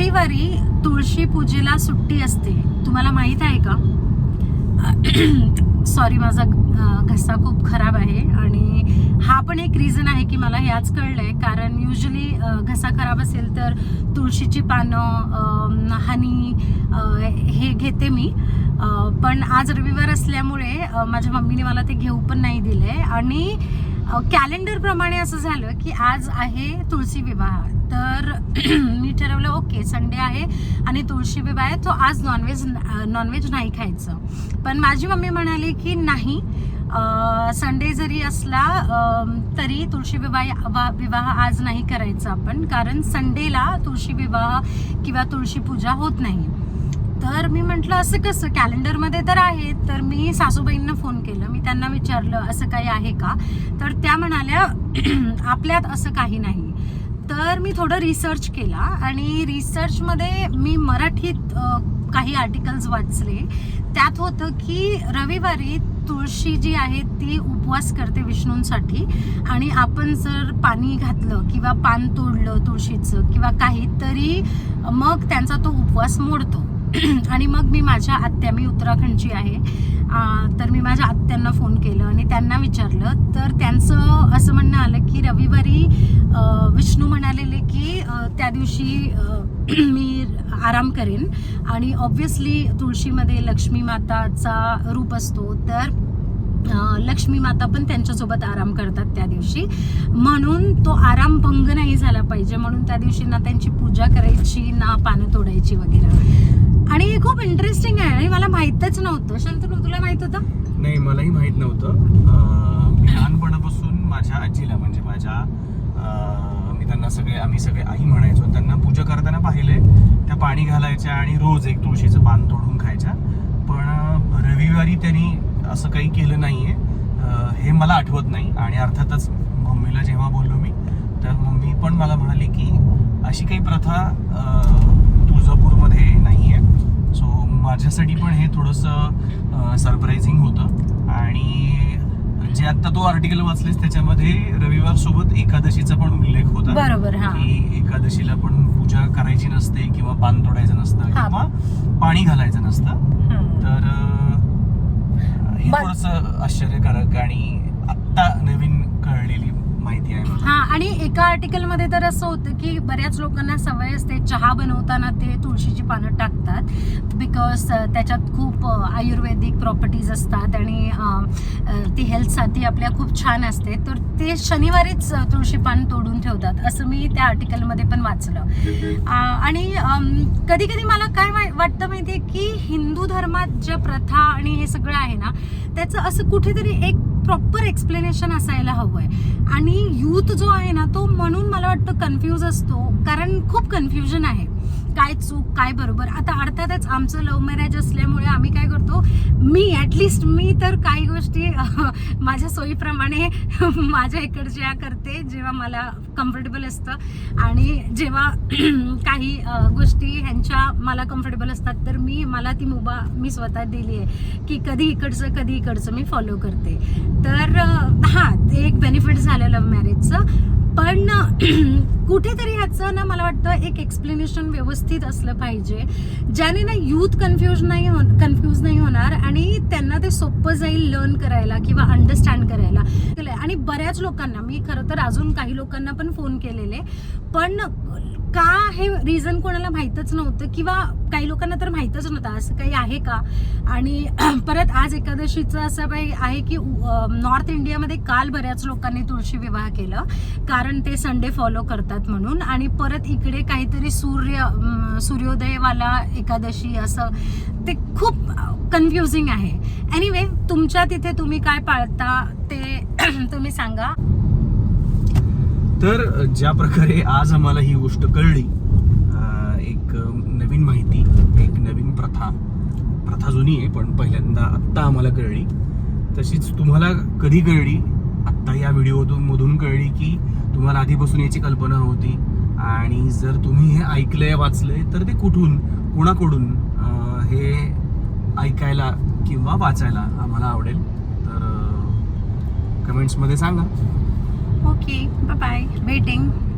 रविवारी तुळशी पूजेला सुट्टी असते. तुम्हाला माहीत आहे का? सॉरी माझा घसा खूप खराब आहे आणि हा पण एक रिझन आहे की मला हे आज आहे कारण युजली घसा खराब असेल तर तुळशीची पानं हनी हे घेते मी. पण आज रविवार असल्यामुळे माझ्या मम्मीने मला ते घेऊ पण नाही दिले. आणि कॅलेंडर प्रमाणे असं झालं की आज आहे तुळशी विवाह. तर मी ठरवलं ओके संडे आहे आणि तुळशी विवाह आहे. तो आज नॉनव्हेज नॉनव्हेज नाही खायचं. पण माझी मम्मी म्हणाली की नाही संडे जरी असला तरी तुळशी विवाह वा- विवाह आज नाही करायचा आपण. कारण संडेला तुळशी विवाह किंवा तुळशी पूजा होत नाही. तर मी म्हटलं असं कसं? कॅलेंडरमध्ये तर आहे तर मी सासूबाईंना फोन केलं. मी त्यांना विचारलं असं काही आहे का? तर त्या म्हणाल्या आपल्यात असं काही नाही. तर मी थोडं रिसर्च केला आणि रिसर्चमध्ये मी मराठीत काही आर्टिकल्स वाचले. त्यात होतं की रविवारी तुळशी जी आहे ती उपवास करते विष्णूंसाठी. आणि आपण जर पाणी घातलं किंवा पान तोडलं तुळशीचं किंवा काही तरी मग त्यांचा तो उपवास मोडतो. आणि मग मी माझ्या आत्या मी उत्तराखंडची आहे. तर मी माझ्या आत्यांना फोन केलं आणि त्यांना विचारलं. तर त्यांचं असं म्हणणं आलं की रविवारी विष्णू म्हणालेले की त्या दिवशी मी आराम करेन. आणि ऑब्व्हियसली तुळशीमध्ये लक्ष्मी माताचा रूप असतो. तर लक्ष्मी माता पण त्यांच्यासोबत आराम करतात त्या दिवशी. म्हणून तो आराम भंग नाही झाला पाहिजे. म्हणून त्या दिवशी ना त्यांची पूजा करायची ना पानं तोडायची वगैरे. आणि हे खूप इंटरेस्टिंग आहे आणि मला माहीतच नव्हतं. शंतनू तुला माहीत होतं? नाही मलाही माहीत नव्हतं. मी लहानपणापासून माझ्या आजीला म्हणजे माझ्या मी त्यांना सगळे आम्ही सगळे आई म्हणायचो त्यांना पूजा करताना पाहिले. त्या पाणी घालायच्या आणि रोज एक तुळशीचं पान तोडून खायच्या. पण रविवारी त्यांनी असं काही केलं नाही आहे हे मला आठवत नाही. आणि अर्थातच मम्मीला जेव्हा बोललो मी तर मम्मी पण मला म्हणाली की अशी काही प्रथा तुळजापूरमध्ये नाही आहे माझ्यासाठी पण हे थोडंसं सरप्राइझिंग होतं आणि जे आता तो आर्टिकल वाचलेस त्याच्यामध्ये रविवार सोबत एकादशीचा पण उल्लेख होता बरोबर हा की एकादशीला पण पूजा करायची नसते किंवा पान तोडायचं नसतं. किंवा पाणी घालायचं नसतं. तर हे थोडंसं आश्चर्यकारक आणि आत्ता नवीन कळलेली माहिती आहे हा आणि एका आर्टिकलमध्ये तर असं होतं की बऱ्याच लोकांना सवय असते चहा बनवताना ते तुळशीची पानं टाकतात. बिकॉज त्याच्यात खूप आयुर्वेदिक प्रॉपर्टीज असतात आणि ती हेल्थसाठी आपल्या खूप छान असते. तर ते शनिवारीच तुळशी पान तोडून ठेवतात. असं मी त्या आर्टिकलमध्ये पण वाचलं. आणि कधी कधी मला काय वाटतं माहितीये की हिंदू धर्मात ज्या प्रथा आणि हे सगळं आहे ना त्याचं असं कुठेतरी एक प्रॉपर एक्सप्लेनेशन असायला हवं आहे आणि यूथ जो आहे ना तो म्हणून मला वाटतं कन्फ्यूज असतो. कारण खूप कन्फ्युजन आहे. काय चूक काय बरोबर. आता अर्थातच आमचं लव्ह मॅरेज असल्यामुळे आम्ही काय करतो मी ॲटलिस्ट मी तर काही गोष्टी माझ्या सोयीप्रमाणे माझ्या इकडच्या करते जेव्हा मला कम्फर्टेबल असतं. आणि जेव्हा काही गोष्टी ह्यांच्या मला कम्फर्टेबल असतात तर मी मला ती मुभा मी स्वतः दिली आहे की कधी इकडचं कधी इकडचं मी फॉलो करते. तर हां ते एक बेनिफिट झालं लव्ह मॅरेजचं पण कुठेतरी ह्याचं ना मला वाटतं एक एक्सप्लेनेशन व्यवस्थित असलं पाहिजे. ज्याने ना यूथ कन्फ्यूज नाही हो कन्फ्यूज नाही होणार आणि त्यांना ते सोपं जाईल लर्न करायला किंवा अंडरस्टँड करायला. आणि बऱ्याच लोकांना मी खरं तर अजून काही लोकांना पण फोन केलेले. पण का हे रिझन कोणाला माहीतच नव्हतं? किंवा काही लोकांना तर माहीतच नव्हतं असं काही आहे का? आणि परत आज एकादशीचं असं काही आहे की नॉर्थ इंडियामध्ये काल बऱ्याच लोकांनी तुळशी विवाह केलं. कारण ते संडे फॉलो करतात म्हणून. आणि परत इकडे काहीतरी सूर्य सूर्योदयवाला एकादशी असं ते खूप कन्फ्युजिंग आहे. एनिवे तुमच्या तिथे तुम्ही काय पाळता ते तुम्ही सांगा. तर ज्या प्रकारे आज आम्हाला ही गोष्ट कळली एक नवीन माहिती एक नवीन प्रथा प्रथा जुनी आहे पण पहिल्यांदा आत्ता आम्हाला कळली. तशीच तुम्हाला कधी कळली? आत्ता या व्हिडिओतून मधून कळली की तुम्हाला आधीपासून याची कल्पना होती आणि जर तुम्ही हे ऐकलंय वाचलंय तर ते कुठून कुणाकडून हे ऐकायला किंवा वाचायला आम्हाला आवडेल? तर कमेंट्समध्ये सांगा. Okay, bye-bye. Waiting.